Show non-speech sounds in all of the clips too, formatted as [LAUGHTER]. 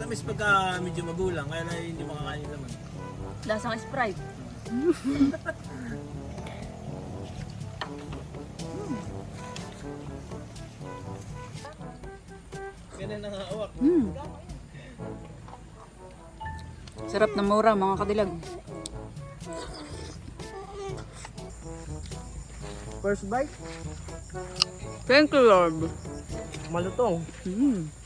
Matamis pagka medyo magulang, kaya na hindi makakain yung laman. Lasang Sprite. [LAUGHS] Ganun ang hawak. Mm. Sarap na mura mga kadilag. First bite, Thank you Lord. malutong. Mm.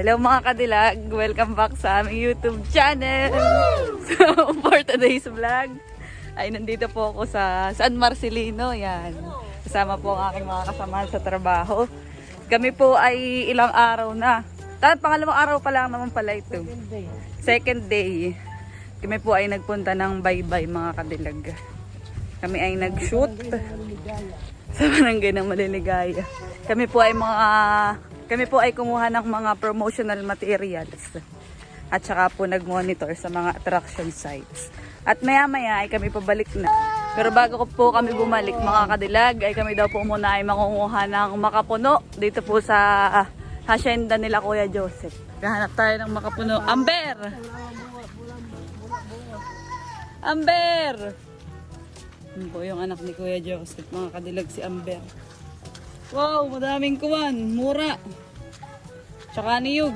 Hello mga kadilag, welcome back sa aming YouTube channel. So, [LAUGHS] for today's vlog, ay nandito po ako sa San Marcelino, yan. Kasama po ang aking mga kasamahan sa trabaho. Kami po ay ilang araw na. Tapos pangalawang araw pa lang naman pala ito. Second day. Kami po ay nagpunta ng bye-bye mga kadilag. Kami ay nag-shoot sa barangay ng Maliligaya. Kami po ay mga kami po ay kumuha ng mga promotional materials at saka po nag-monitor sa mga attraction sites. At maya-maya ay kami pabalik na. Pero bago ko po kami bumalik mga kadilag, ay kami daw po muna ay makunguha ng makapuno dito po sa ah, hacienda nila Kuya Joseph. Kahanap tayo ng makapuno. Amber! Amber! Yun po yung anak ni Kuya Joseph, mga kadilag si Amber. Wow, madaming kuwan, mura. Tsaka niyog.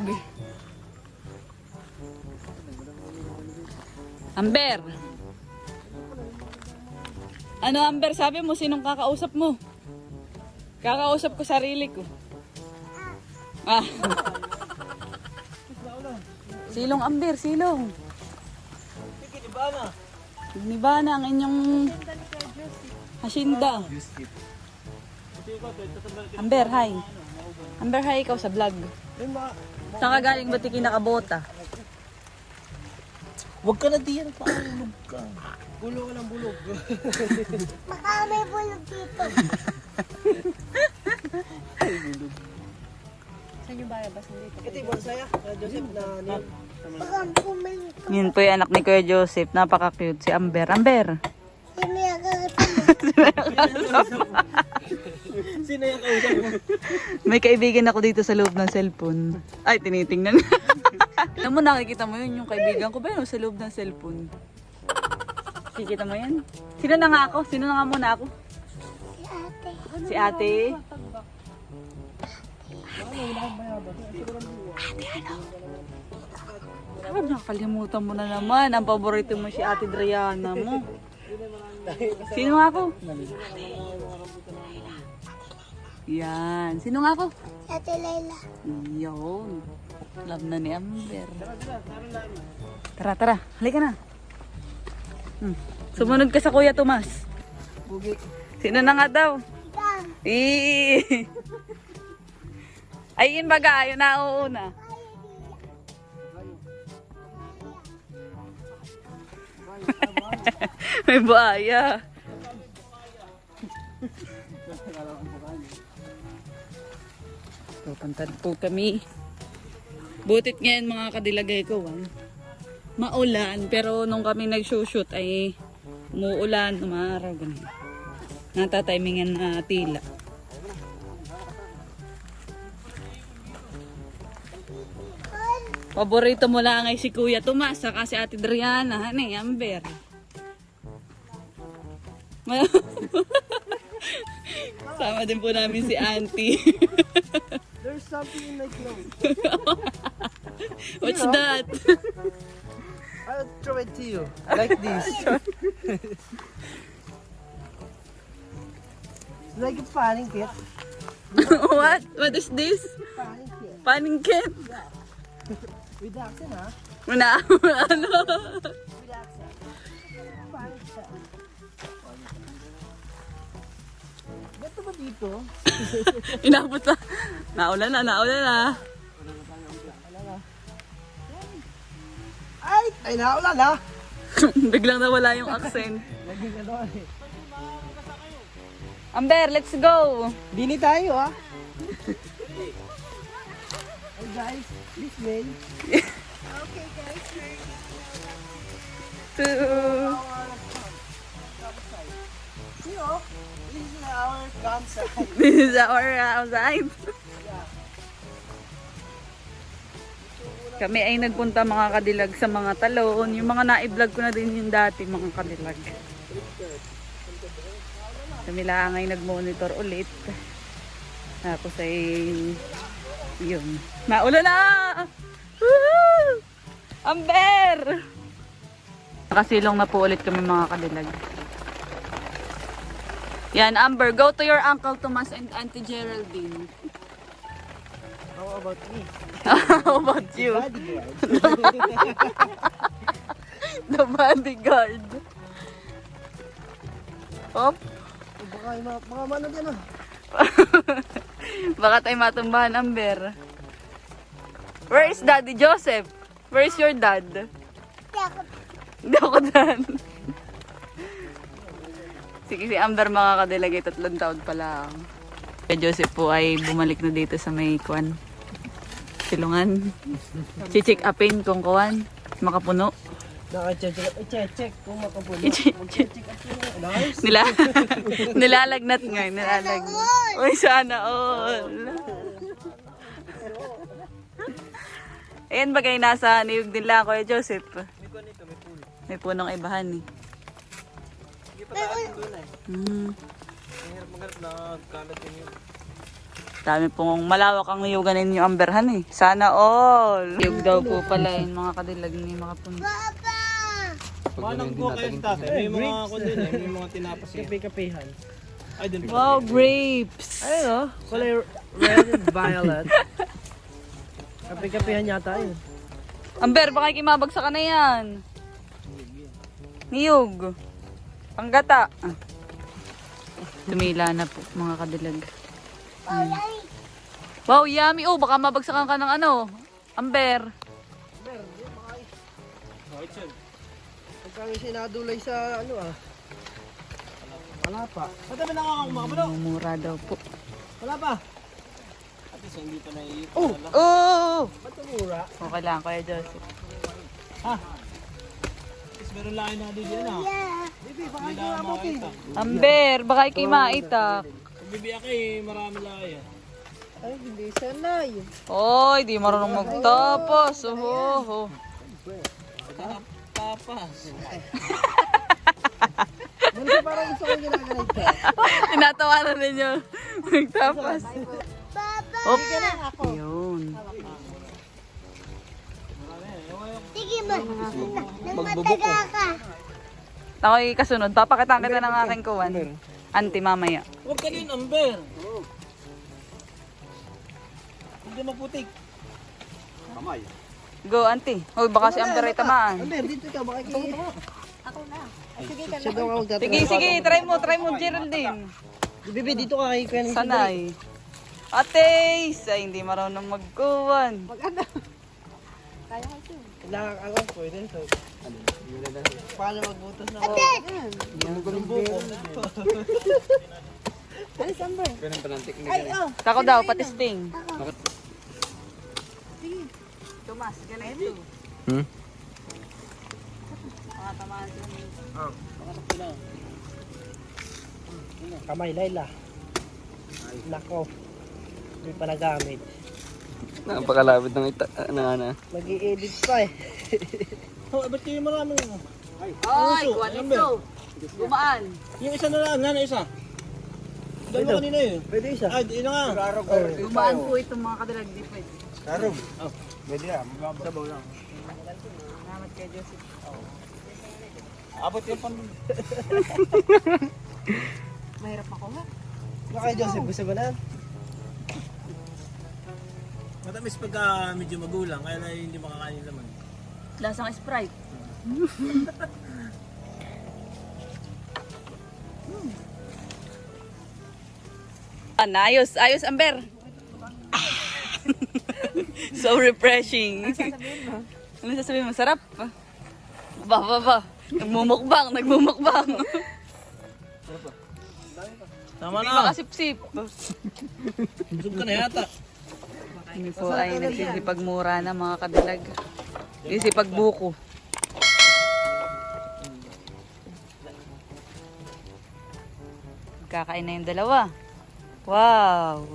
Amber! Ano Amber, sabi mo, sinong kakausap mo? Kakausap ko sarili ko. Ah. [LAUGHS] silong Amber, silong. Sige, di ba na? Giniba na ang inyong hasinda. Amber, hi. Amber, hi ikaw sa vlog. Saan ka galing ba't di nakabota? Huwag ka na diyan, paulog ka. Bulog ka ng bulog. [LAUGHS] Baka may bulog dito. Saan yung bayabas dito? Ito yung saya, Joseph na pumaling ka. Yun po yung anak ni Kuya Joseph. Napaka-cute si Amber. Amber! Sino yung kakasama? [LAUGHS] Sino yung kausap mo? May kaibigan ako dito sa loob ng cellphone. Ay, tinitingnan. [LAUGHS] Alam mo, nakikita mo yun, yung kaibigan ko ba yun, sa loob ng cellphone? Kikita mo yan? Sino na nga ako? Sino na nga muna ako? Si ate. Si ate. Ah, nakalimutan mo na naman. Ang paborito mo si ate Driana mo. Sino nga ako? Yan. Sino nga ako? Ate Layla. Yun. Love na ni Amber. Tara, tara. Halika na. Hmm. Sumunod ka sa Kuya Tomas. Sino na nga daw? Ikaw. Ay, yun baga. Yun na uuna. [LAUGHS] May buhaya. Pupuntan po kami. Butit ngayon mga kadilagay ko. Ah. Maulan, pero nung kami nag-shoot ay umuulan, umaraw, ganun. Natatimingan na tila. Paborito mo lang ay si Kuya Tomas, saka si Ate Driana, hani, Amber. Ma- [LAUGHS] Sama din po namin si Auntie. [LAUGHS] There's something in my clothes. [LAUGHS] What's that? [LAUGHS] I'll throw it to you. Like this. [LAUGHS] Like a fanning kit. What? What is this? Fanning kit. Paningkit? With accent, ha? Muna, ano? With accent. Kit. Ba dito? [LAUGHS] Inabot na. Naulan na, naulan na. Ay! Ay, naulan, ha? [LAUGHS] Biglang nawala yung accent. Naging ano, eh. Amber, let's go! Bini tayo, ha? Hey guys, this way. Two. See, oh, this is our campsite. [LAUGHS] This is our outside. Kami ay nagpunta mga kadilag sa mga talon. Yung mga na-vlog ko na din yung dati mga kadilag. Kami lang ay nag-monitor ulit. Tapos ay yun. Naulan na! Woohoo! Amber! Nakasilong na po ulit kami mga kadilag. Yan, Amber, go to your Uncle Tomas and Auntie Geraldine. How about me? [LAUGHS] How about you? Bodyguard. [LAUGHS] The bodyguard. Op, Baka, baka mano din ah. [LAUGHS] baka tayo matumbahan, Amber. Where is Daddy Joseph? Where is your dad? Hindi ako Hindi ako dyan. Sige, si Amber mga kadilagay, tatlong taon pa lang. Kaya Joseph po ay bumalik na dito sa may kwan. Silungan. Si-check upin kung kuwan. Makapuno. Naka-check, check, check kung makapuno. Check. Nice. Nila [LAUGHS] nilalagnat nga, nilalagnat. Uy, sana all. Ayan bagay nasa niyog din lang, Kuya Joseph. May puno. May punong ibahan eh. Hmm. Mahirap maghanap na kalat yun yun. Dami pong malawak ang niyugan ninyo amberhan eh. Sana all. Niyog daw po pala yun mga kadilag ni makapuno. Papa! Manang ko kayo sa tatay. May mga kundin eh. May mga tinapas eh. Kape-kapehan. Ay, pa. Wow, grapes! Ayun oh, kulay red and violet. [LAUGHS] Kape-kapehan yata yun. Amber, baka kimabagsak ka na yan. Niyog. Panggata. Ah. Tumila na po mga kadilag. Olay! Wow, yummy. Oh, baka mabagsakan ka ng ano. Amber. Okay, chud. Pagka may sinadulay sa ano ah. Wala pa. Ba't naman nakakakumakabulo? Mumura daw po. Wala pa. At least hindi pa naiipon. Oh! na lang. Oh! Ba't tumura? Okay lang, Kuya Joseph. Ha? At least meron lang na din yan ha. Yeah! Hindi. Amber, baka ikay maitak. Kung bibiyak eh, marami lang yan. Ay, hindi sanay. Oy, di marunong magtapos. Oho. Tapas. Ganun parang gusto ko ginaganito. Tinatawa na ninyo. Magtapas. Papa! Op. Yun. Sige mo! Nagmataga ka! Ako'y kasunod. Papakitaan kita ng aking kuwan. Auntie mamaya. Huwag ka din, Amber. Hindi maputik. Go, auntie. Hoy, baka si Amber ay tamaan. Amber, dito ka, baka kayo. Ako na. Siya daw ka. Sige, sige. Try mo, try mo, Geraldine. Bibi, dito ka kay Kuya. Sanay. Ates! Ay, hindi marunong magkuwan. Kailangan ako, pwede. So, paano magbutas na ako? Kako [LAUGHS] daw, pati sting. Tomas, ganito. Hmm? Mga tamaan sila. Kamay, Laila. Nako. Hindi pa nagamit. Napakalapit ng ita, ano, ano. mag edit pa eh. [LAUGHS] Oh, ba't kayo maraming? Ay, kuwan ito. Gumaan. Yung isa na lang, ano isa? Dalawa kanina yun. Pwede isa. Ay, yun na nga. Gumaan po itong mga kadalag di pwede. Sabaw lang. Salamat kay Joseph. Abot yung pan... [LAUGHS] Mahirap ako ha. Baka kay Joseph, gusto mo na? Matamis pagka medyo magulang, kaya na hindi makakain yung laman. Lasang Sprite. [LAUGHS] Ah, ayos, ayos, Amber. [LAUGHS] so refreshing. Ano [LAUGHS] sasabihin mo? Sarap. Ba, ba, ba. Nagmumukbang, nagmumukbang. Tama Hindi na. makasip-sip. Busog ka na yata. Kami po ay nagsisipagmura na mga kadilag. Kasi pagbuko. Kakain na yung dalawa. Wow!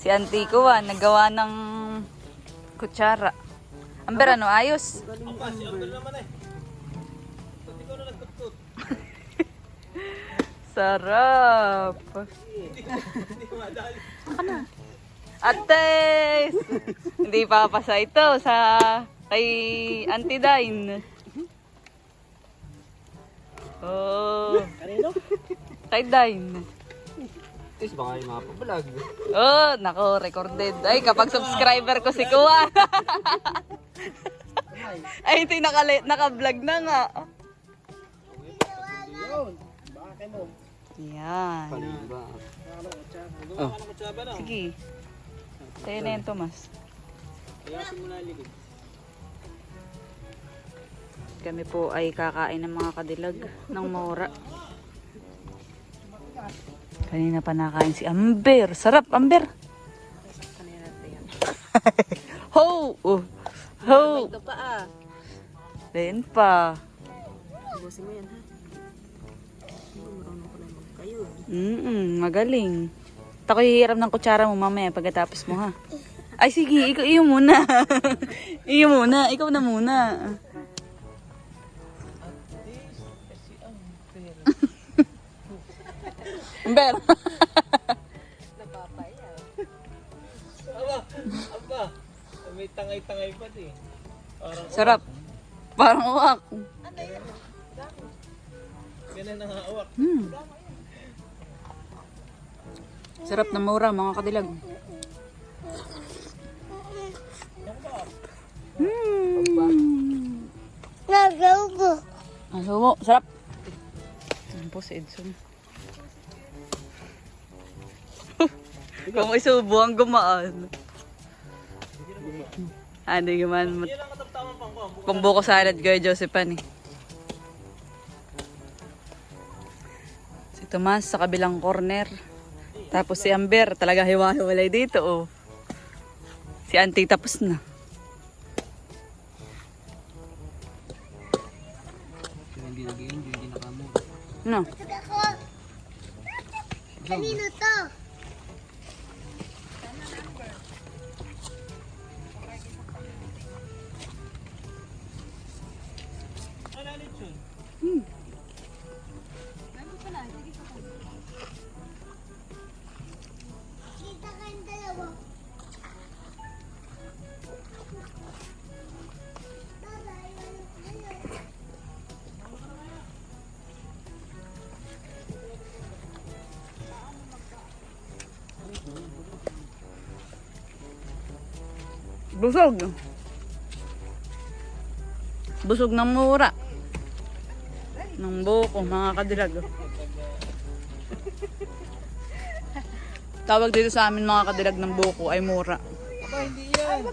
Si auntie ko ah, nagawa ng kutsara. Amber, ano, ayos? Apa, si Amber naman eh. Sarap! Hindi ko madali. Ates! Hindi papasa ito sa kay Auntie Dine. Oh. Kanino? Kay Dine. Tis, baka yung mga pabalag. Oh, nako, recorded. Ay, kapag subscriber ko si Kuya. Ay, ito yung nakali- naka-vlog na nga. Yan. Sige. Sa'yo na yan, Tomas. Ayasin mo na likod. Kami po ay kakain ng mga kadilag ng mora. Kanina pa nakain si Amber. Sarap, Amber. [LAUGHS] Ho! Oh. Ho! Ito pa ah. Then pa. Ubusin mo yan ha. Hindi marunong ko magaling. Tako hihiram ng kutsara mo mamaya pagkatapos mo ha. Ay sige, ikaw iyo muna. [LAUGHS] iyo muna, ikaw na muna. [LAUGHS] Amber. Aba, aba. May tangay-tangay pa di. Parang Sarap. Parang uwak. ganun ang hawak. Hmm. Sarap na mura mga kadilag. Nagawbo. Ang sumo, sarap. Ano si Edson? [LAUGHS] Kung isubo ang gumaan. Ano yung pang ko. pambuko salad kay Josephine eh. Si Tomas sa kabilang corner. Tapos si Amber, talaga hiwa-hiwalay dito oh. Si Auntie tapos na. No? Kanino to? Busog. Busog ng mura. Ng buko, mga kadilag. Tawag dito sa amin mga kadilag ng buko ay mura. Aba, hindi yan.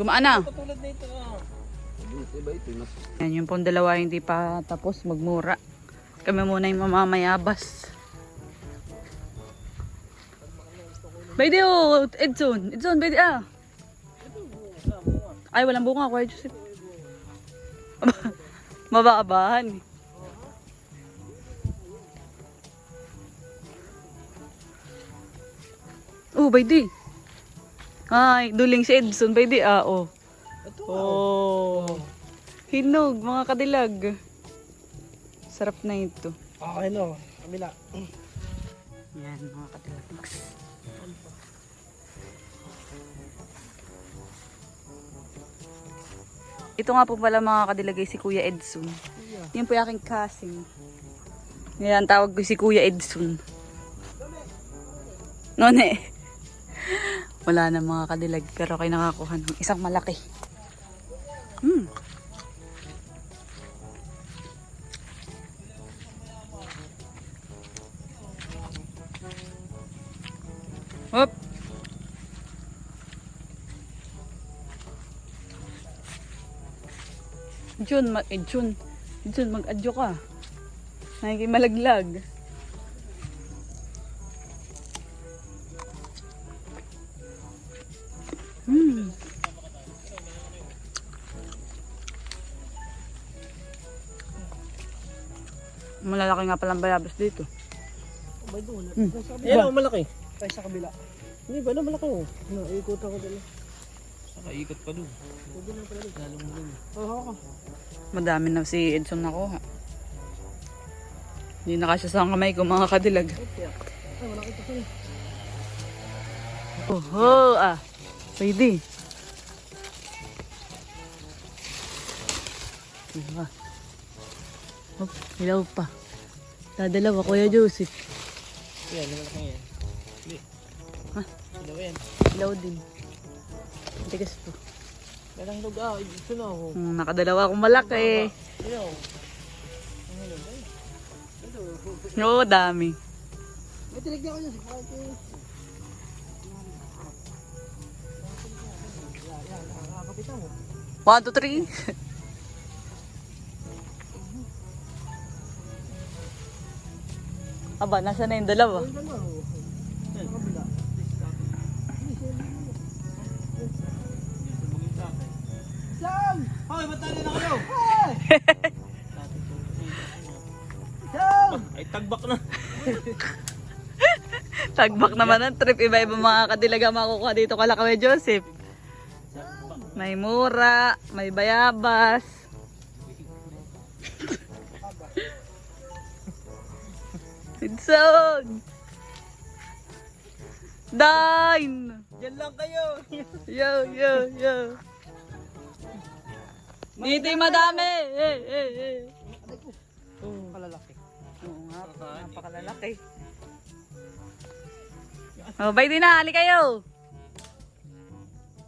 Gumaan na. Katulad na ito. Mas Yan yung pong dalawa hindi pa tapos magmura. Kami muna yung mamamayabas. Pwede oh, Edson. Edson, pwede ah. Ay, walang bunga. Kuya Joseph. [LAUGHS] Mabaabahan. Oh, pwede. Ay, duling si Edson. Pwede ah, oh. Oh. Hinog, mga kadilag. Sarap na ito. Okay no. Kamila. Yan, mga kadilag. Ito nga po pala mga kadilagay si Kuya Edson. Yan po yung aking kasing. Yan, tawag ko si Kuya Edson. None. Wala na mga kadilag pero kayo nakakuha ng isang malaki. Hmm. June, ma eh, June. June, mag-adyo ka. Nagiging malaglag. Hmm. Malalaki nga palang bayabas dito. May donut. Mm. Yan ang malaki. Kaya sa kabila. Hindi ba? Ano malaki oh. Naikot ako dala. Eh. Saka ikot pa doon. Pwede na pala doon. Lalo mo doon. Oo. Oh. Madami na si Edson nakuha. Hindi na kasya sa kamay ko mga kadilag. Oho, ah. Pwede. Diba? Oh, hilaw pa. Dadalawa, Kuya Joseph. Ayan, ang malaki yan. Hindi. Ha? Ilaw yan. Hilaw din. Tigas po. Meron log ah. Gusto na ako. Hmm, nakadalawa akong malaki. Ilaw. Oo, dami. May tinignan ko mo. One, two, three. [LAUGHS] Aba, nasa na yung dalawa? Ayun lang Hoy, ba't tayo na kayo? Ay, tagbak na. [LAUGHS] Tagbak naman ang trip. Iba-iba mga kadilaga makukuha dito kala Kuya Joseph. May mura, may bayabas. [LAUGHS] Sidson! Dine! Diyan lang kayo. Yo, yo, yo. Dito yung madami! Eh, eh, eh. Kalalaki. Oo nga, napakalalaki. Oh, bay din na, hali kayo.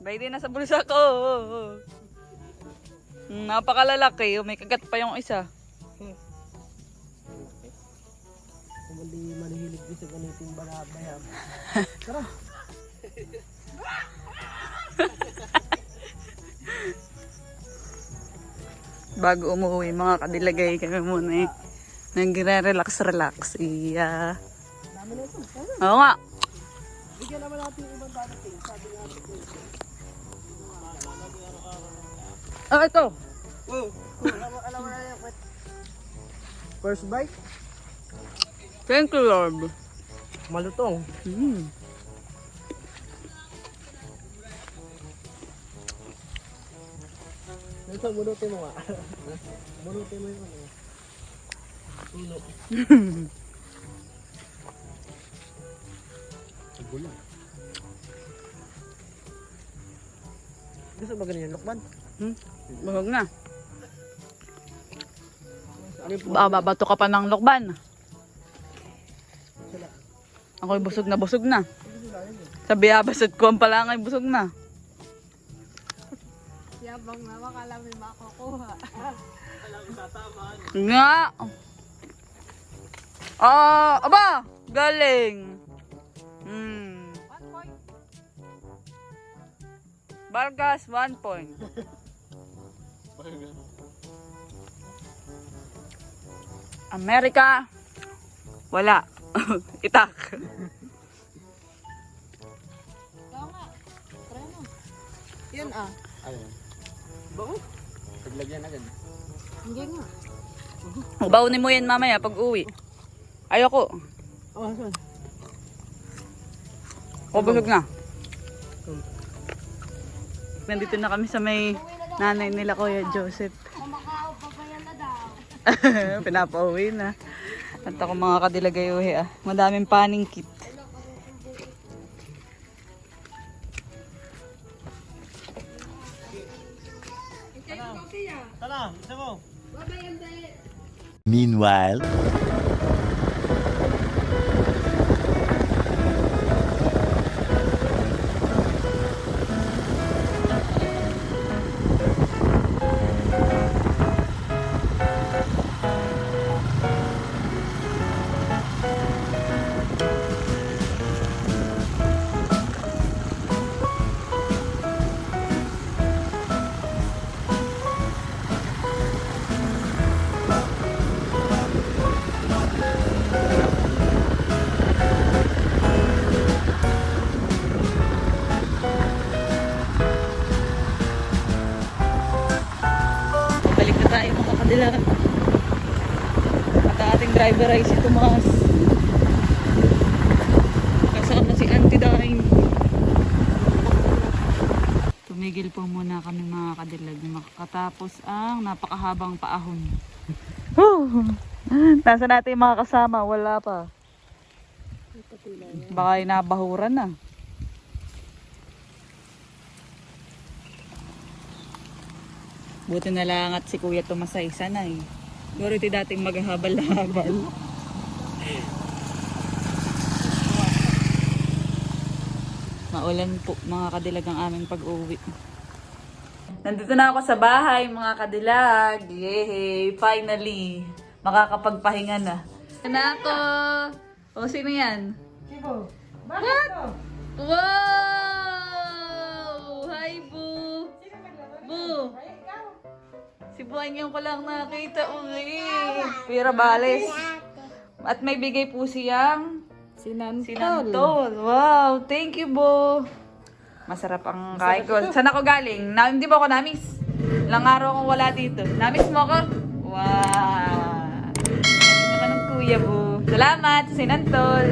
Bay din na sa bulsa ko. Oh, oh. Mm, Napakalalaki, oh, may kagat pa yung isa. Hindi manihilig din sa ganitong balabayab. Tara. [LAUGHS] Bago umuwi, mga kadilagay kami muna eh. Nagre-relax, relax. Iya. Tara. Oo nga. Bigyan naman natin yung ibang dadating. Sabi nga ito. Oh, ito. Oh, alam mo na yung First bite? Thank you, Lord. Malutong. Mm. Nasa bunutin mo nga. [LAUGHS] bunutin mo yung ano. Puno. [LAUGHS] Gusto ba ganyan lokban? Hmm? Busog na. Ano yung Baka babato ka pa ng lokban. Sila. Ako'y busog na busog na. Sabi abasad ko ang pala ngay busog na. Yabang na, makala may makukuha. [LAUGHS] Nga. Ah, aba, galing. Hmm. One point. Vargas, one point. Amerika, wala. [LAUGHS] Itak. Ikaw nga. Try mo. Yun ah. Hindi nga. Baunin mo yan mamaya pag uwi. Ayoko. Oh, saan? O, busog na. Nandito na kami sa may nanay nila, Kuya Joseph. Kumakao pa pa yan na daw. Pinapauwi na. At ako mga kadilagayuhi ah. Madaming paning Meanwhile. Ating driver ay si Tomas. Kasama si Auntie Dain. Tumigil po muna kami mga kadilag makatapos ang napakahabang paahon. Nasa natin yung mga kasama? Wala pa. Baka ay nabahuran na. Buti na lang at si Kuya Tumasay sanay. Siguro ito dating maghabal-habal. Maulan po mga kadilag ang aming pag-uwi. Nandito na ako sa bahay mga kadilag. Yay! Finally! Makakapagpahinga na. Na ako! O, sino yan? Sibo, What? Wow! Hi, Boo! Boo! Si Buanyang ko lang nakita uli. Pira Bales. At may bigay po siyang Sinantol. sinantol. Wow! Thank you, Bo! Masarap ang kain ko. Saan ako galing? Na, hindi ba ako namis? Ilang araw akong wala dito. Namis mo ako? Wow! Ano naman ang kuya, Bo? Salamat sa sinantol!